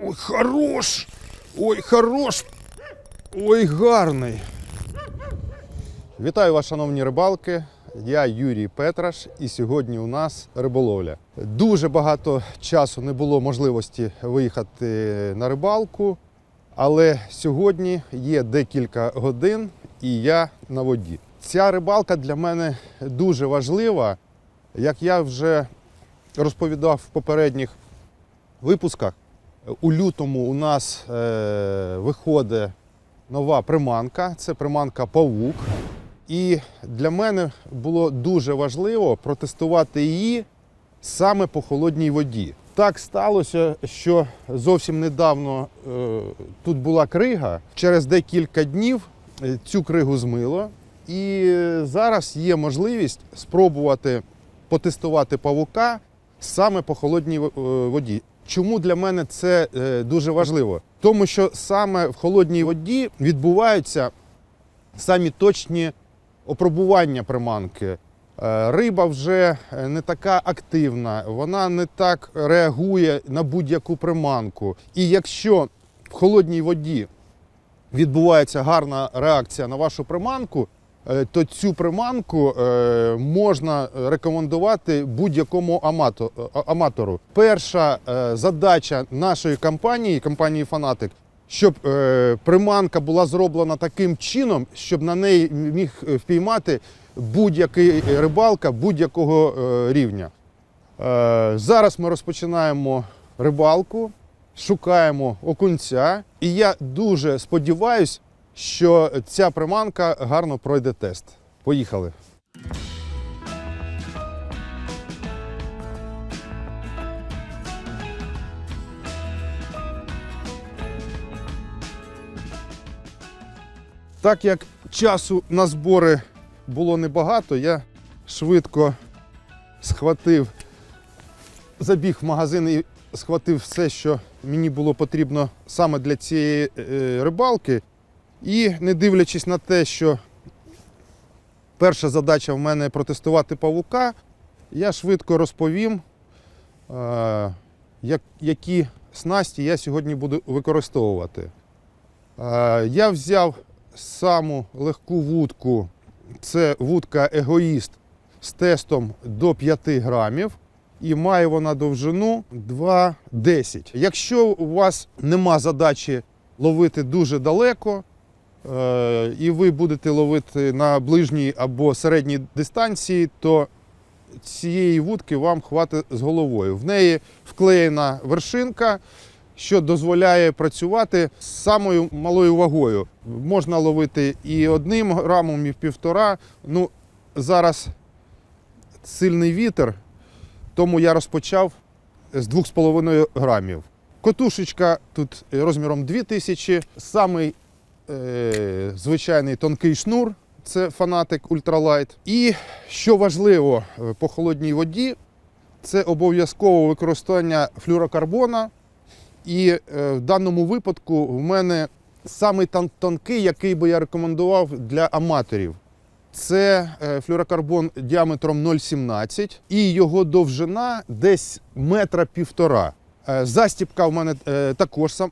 Ой, хорош! Ой, хорош! Ой, гарний. Вітаю вас, шановні рибалки. Я Юрій Петраш, і сьогодні у нас риболовля. Дуже багато часу не було можливості виїхати на рибалку, але сьогодні є декілька годин і я на воді. Ця рибалка для мене дуже важлива. Як я вже розповідав в попередніх випусках, у лютому у нас е, виходить нова приманка. Це приманка Павук. І для мене було дуже важливо протестувати її саме по холодній воді. Так сталося, що зовсім недавно е, тут була крига. Через декілька днів е, цю кригу змило. І зараз є можливість спробувати потестувати павука саме по холодній е, воді. Чому для мене це е, дуже важливо? Тому що саме в холодній воді відбуваються самі точні опробування приманки. Е, Риба вже е, не така активна, вона не так реагує на будь-яку приманку. І якщо в холодній воді відбувається гарна реакція на вашу приманку, то цю приманку е, можна рекомендувати будь-якому аматору. Перша е, задача нашої компанії, компанії Фанатик, щоб е, приманка була зроблена таким чином, щоб на неї міг е, впіймати будь-який рибалка будь-якого е, рівня. Е, Зараз ми розпочинаємо рибалку, шукаємо окунця, і я дуже сподіваюся, що ця приманка гарно пройде тест. Поїхали. Так як часу на збори було небагато, я швидко схватив, забіг в магазин і схватив все, що мені було потрібно саме для цієї е, рибалки. І не дивлячись на те, що перша задача в мене протестувати павука, я швидко розповім, е, які снасті я сьогодні буду використовувати. Е, Я взяв саму легку вудку, це вудка егоїст з тестом до 5 грамів. І має вона довжину 2,10. Якщо у вас нема задачі ловити дуже далеко, і ви будете ловити на ближній або середній дистанції, то цієї вудки вам хватить з головою. В неї вклеєна вершинка, що дозволяє працювати з самою малою вагою. Можна ловити і одним грамом, і півтора. Ну, зараз сильний вітер, тому я розпочав з 2,5 грамів. Котушечка тут розміром 2000, самий е, звичайний тонкий шнур, це фанатик ультралайт. І що важливо е, по холодній воді, це обов'язкове використання флюрокарбона. І е, в даному випадку в мене самий тонкий, який би я рекомендував для аматорів. Це е, флюрокарбон діаметром 0,17 і його довжина десь метра півтора. Е, Застіпка в мене е, також е,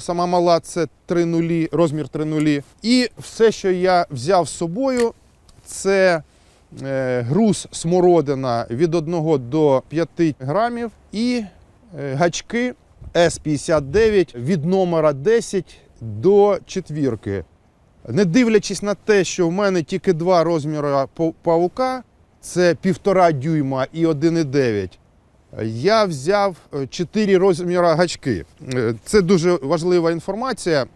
сама мала, це 3 нулі, розмір 3 нулі. І все, що я взяв з собою, це груз смородина від 1 до 5 грамів і гачки С-59 від номера 10 до четвірки. Не дивлячись на те, що в мене тільки два розміри павука, це півтора дюйма і 1,9. Я взяв е, чотири розміри гачки. Е, Це дуже важлива інформація.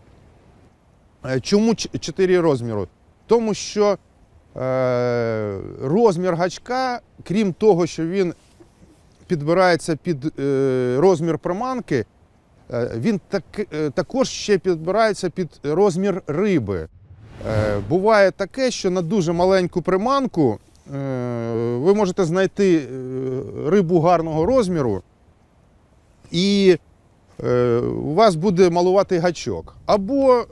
Е, Чому ч- чотири розміри? Тому що е, розмір гачка, крім того, що він підбирається під е, розмір приманки, е, він так, е, також ще підбирається під розмір риби. Е, Буває таке, що на дуже маленьку приманку е, ви можете знайти е, рибу гарного розміру, і е, у вас буде малуватий гачок. Або е,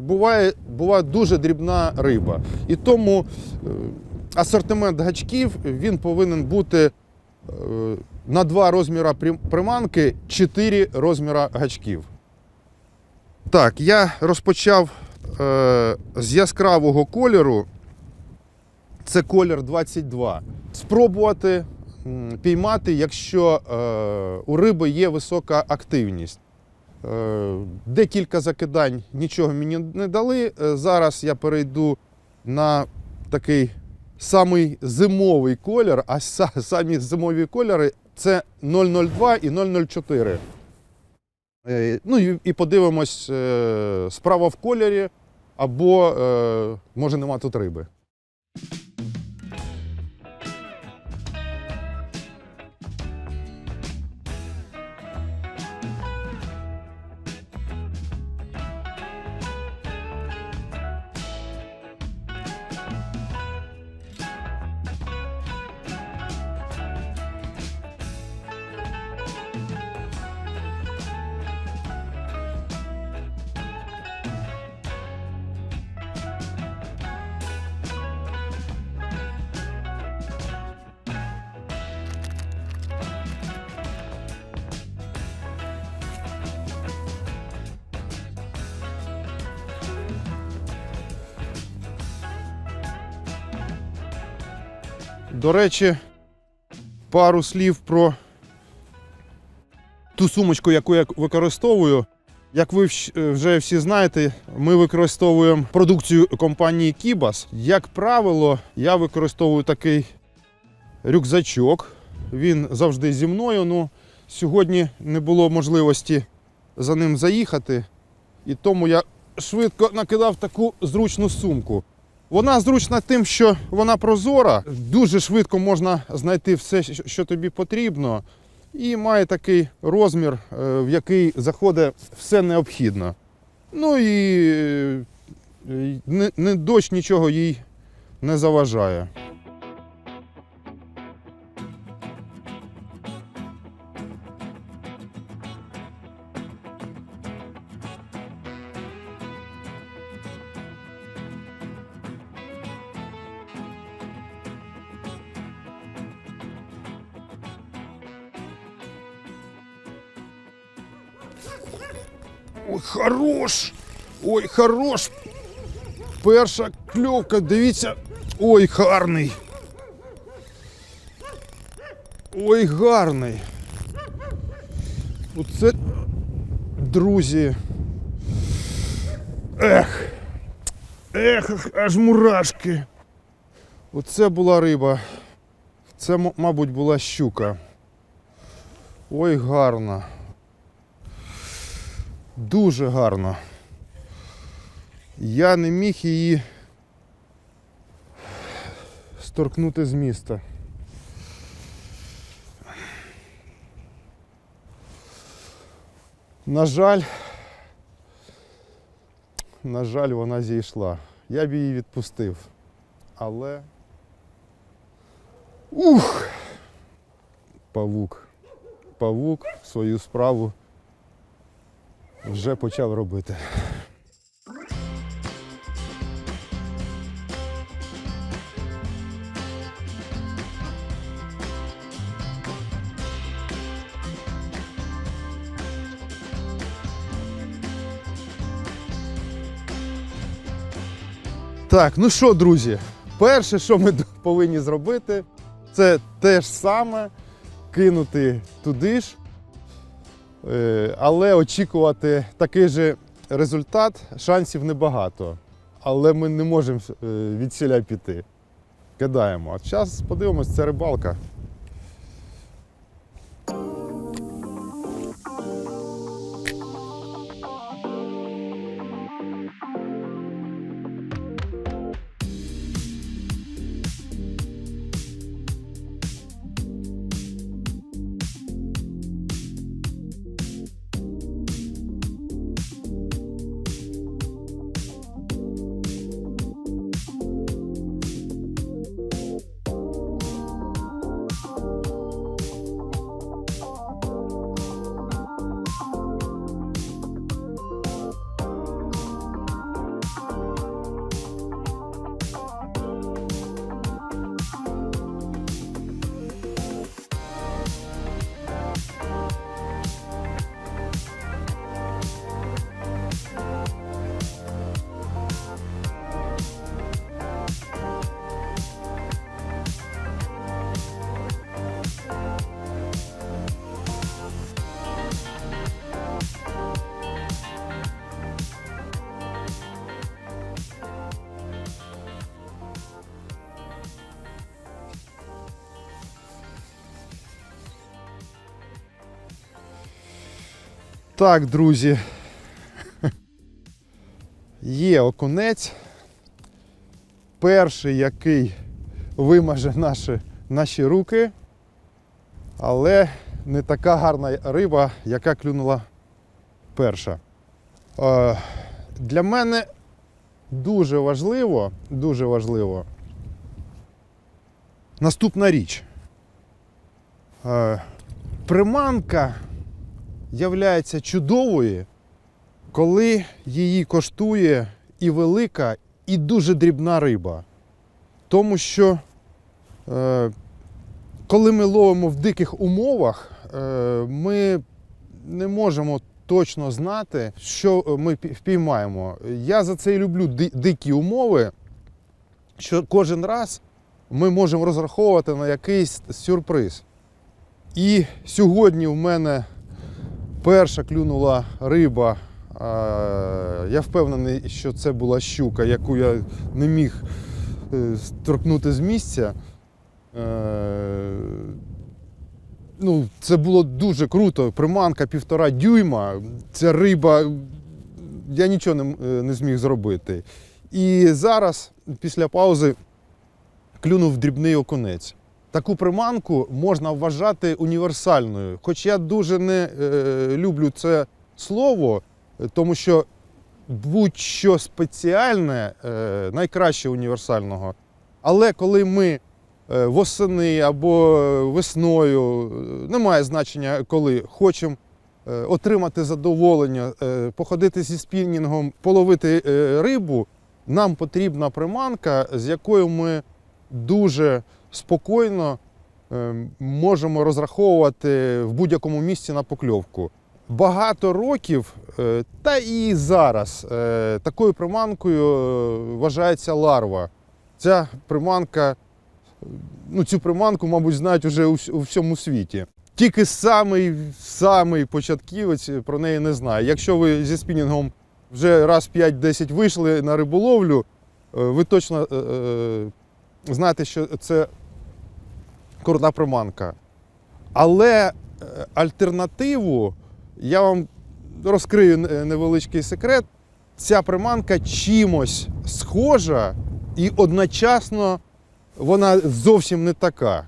буває, буває дуже дрібна риба. І тому е, асортимент гачків він повинен бути е, на два розміри приманки 4 розміра гачків. Так, я розпочав е, з яскравого кольору. Це колір 22. Спробувати піймати, якщо е, у риби є висока активність. Е, Декілька закидань нічого мені не дали. Е, Зараз я перейду на такий самий зимовий колір, а са- самі зимові кольори це 002 і 004. Е, Ну і, подивимось справа в кольорі, або може нема тут риби. До речі, пару слів про ту сумочку, яку я використовую. Як ви вже всі знаєте, ми використовуємо продукцію компанії Kibas. Як правило, я використовую такий рюкзачок. Він завжди зі мною. Ну, сьогодні не було можливості за ним заїхати, і тому я швидко накидав таку зручну сумку. Вона зручна тим, що вона прозора, дуже швидко можна знайти все, що- тобі потрібно, і має такий розмір, е, в який заходить все необхідне. Ну і е, не дощ нічого їй не заважає. Ой, хорош! Ой, хорош! Перша кльовка, дивіться. Ой, гарний. Ой, гарний. Оце, друзі. Ех. Ех, аж мурашки. Оце була риба. Це, мабуть, була щука. Ой, гарна. Дуже гарно. Я не міг її сторкнути з міста. На жаль, на жаль, вона зійшла. Я б її відпустив. Але. Ух! Павук. Павук свою справу вже почав робити. Так, ну що, друзі, перше, що ми повинні зробити, це те ж саме кинути туди ж, але очікувати такий же результат шансів небагато. Але ми не можемо е, від сіля піти. Кидаємо. А зараз подивимось, це рибалка. Так, друзі. Є окунець. Перший, який вимаже наші, наші руки, але не така гарна риба, яка клюнула перша. Е, для мене дуже важливо, дуже важливо наступна річ. Е, приманка являється чудовою, коли її коштує і велика, і дуже дрібна риба. Тому що е, коли ми ловимо в диких умовах, е, ми не можемо точно знати, що ми впіймаємо. Я за це і люблю ди- дикі умови, що кожен раз ми можемо розраховувати на якийсь сюрприз. І сьогодні в мене перша клюнула риба. Я впевнений, що це була щука, яку я не міг е, торкнути з місця. Е, Ну, це було дуже круто. Приманка півтора дюйма. Ця риба, я нічого не, е, не зміг зробити. І зараз, після паузи, клюнув дрібний окунець. Таку приманку можна вважати універсальною. Хоч я дуже не е, люблю це слово, е, тому що будь-що спеціальне е, найкраще універсального. Але коли ми е, восени або весною, е, немає значення, коли хочемо е, отримати задоволення, походити зі спіннінгом, половити рибу, нам потрібна приманка, з якою ми дуже спокійно е, можемо розраховувати в будь-якому місці на покльовку. Багато років, е, та і зараз, е, такою приманкою вважається ларва. Ця приманка, ну цю приманку, мабуть, знають уже у, всьому світі. Тільки самий, самий початківець про неї не знає. Якщо ви зі спінінгом вже раз 5-10 вийшли на риболовлю, ви точно е, знаєте, що це крута приманка. Але е, альтернативу я вам розкрию невеличкий секрет. Ця приманка чимось схожа і одночасно вона зовсім не така. Е,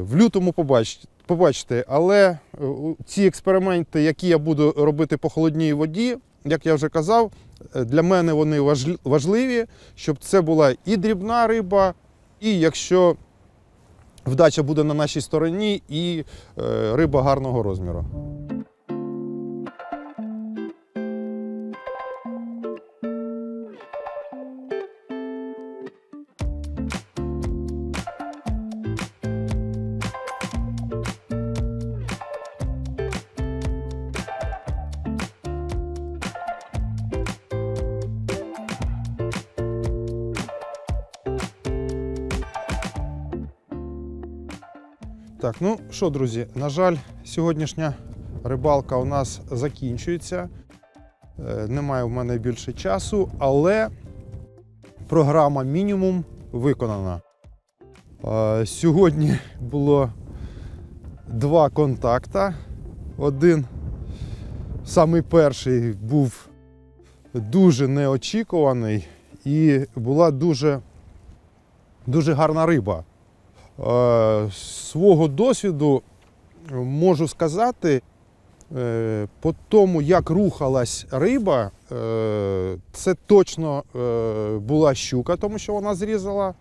В лютому побачите, але е, ці експерименти, які я буду робити по холодній воді, як я вже казав, для мене вони важливі, щоб це була і дрібна риба, і якщо вдача буде на нашій стороні, і е, риба гарного розміру. Так, ну що, друзі, на жаль, сьогоднішня рибалка у нас закінчується. Е, Немає в мене більше часу, але програма мінімум виконана. Е, Сьогодні було два контакта. Один, самий перший, був дуже неочікуваний і була дуже, дуже гарна риба. Е, свого досвіду можу сказати, е, по тому, як рухалась риба, е, це точно була щука, тому що вона зрізала,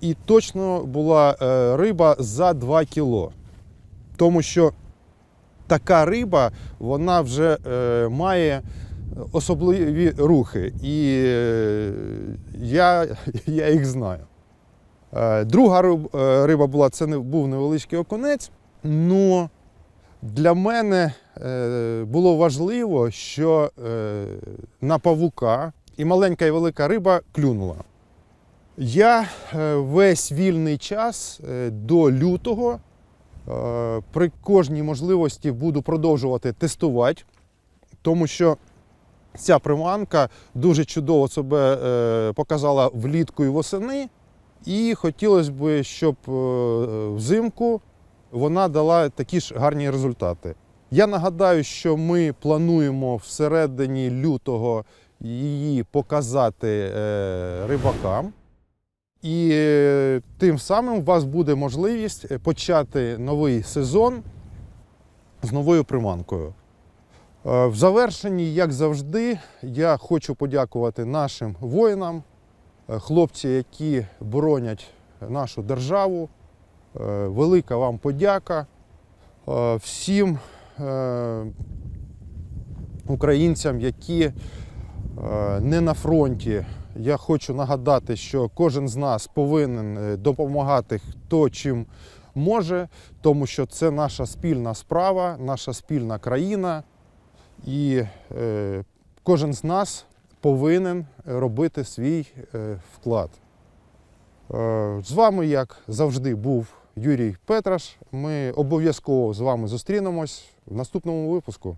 і точно була риба за 2 кіло. Тому що така риба вона вже має особливі рухи, і я, я їх знаю. Е, Друга е, риба була це був невеличкий окунець. але для мене е, було важливо, що на павука і маленька і велика риба клюнула. Я весь вільний час до лютого при кожній можливості буду продовжувати тестувати, тому що ця приманка дуже чудово себе показала влітку і восени. І хотілося б, щоб е, взимку вона дала такі ж гарні результати. Я нагадаю, що ми плануємо всередині лютого її показати е, рибакам. І е, тим самим у вас буде можливість почати новий сезон з новою приманкою. В завершенні, як завжди, я хочу подякувати нашим воїнам, хлопці, які боронять нашу державу. Е, Велика вам подяка Е, всім е, українцям, які е, не на фронті. Я хочу нагадати, що кожен з нас повинен е, допомагати хто чим може, тому що це наша спільна справа, наша спільна країна, і е, кожен з нас повинен робити свій е, вклад. Е, З вами, як завжди, був Юрій Петраш. Ми обов'язково з вами зустрінемось в наступному випуску.